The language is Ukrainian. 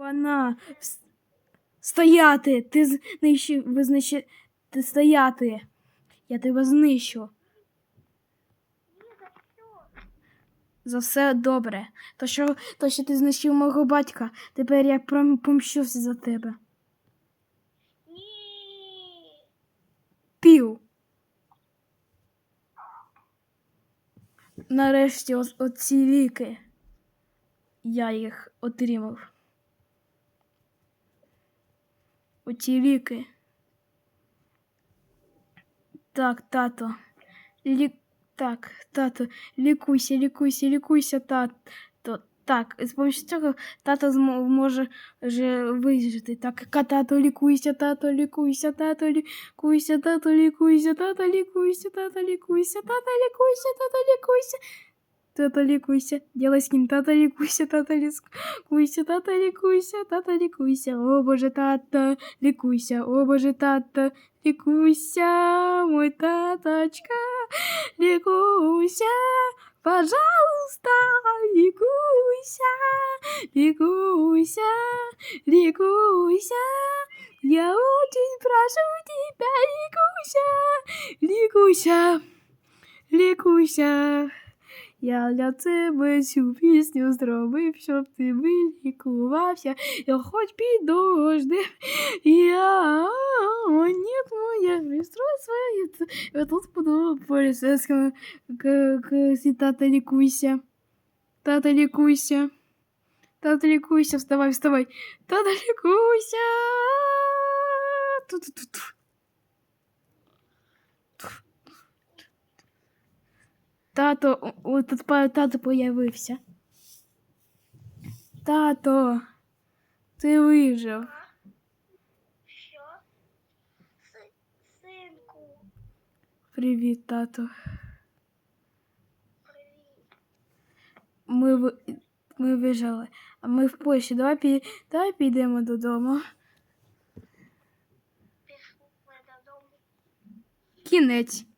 Пана, стояти! Ти знищив, визначи... Ти стояти! Я тебе знищу. За все добре. То що, то, що ти знищив мого батька, тепер я помщуся за тебе. Ні. Пів. Нарешті оці ліки. Я їх отримав. Оці ліки. Так, тато. Лі... Так, тато, лікуйся, лікуйся, лікуйся, тато. Так, з помощью цього тато змо- може вже вижити. Так, тато, лікуйся, тато, лікуйся, тато, лікуйся, тато, лікуйся, тато, лікуйся, тато, лікуйся, тато, лікуйся, тато, лікуйся. Тата лікуйся, ділай скін, тата лікуйся, тата лікуйся, тата лікуйся, тата лікуйся, о боже, тата, лікуйся, о боже, тата, лікуйся, мой таточка, лікуйся, пожалуйста, лікуйся, лікуйся, лікуйся, я очень прошу тебя, лікуйся, лікуйся, лікуйся. Я для тебе цю пісню зробив, щоб ти вилікувався. Я хоч під дождем. Я О, нет, устройство. Я тут буду поліцейським к тата лікуйся. Тата лікуйся. Тата лікуйся, вставай, вставай. Тата лікуйся. Ту-ту-ту-ту. Тато, о- тут тато появився. Тато, ти вижив. Що? Си- Синку, Привіт, тато. привіт. Ми, ми вижили. А ми в Польщі. Давай, пі... Давай підемо додому. Пішли ми додому. Кінець.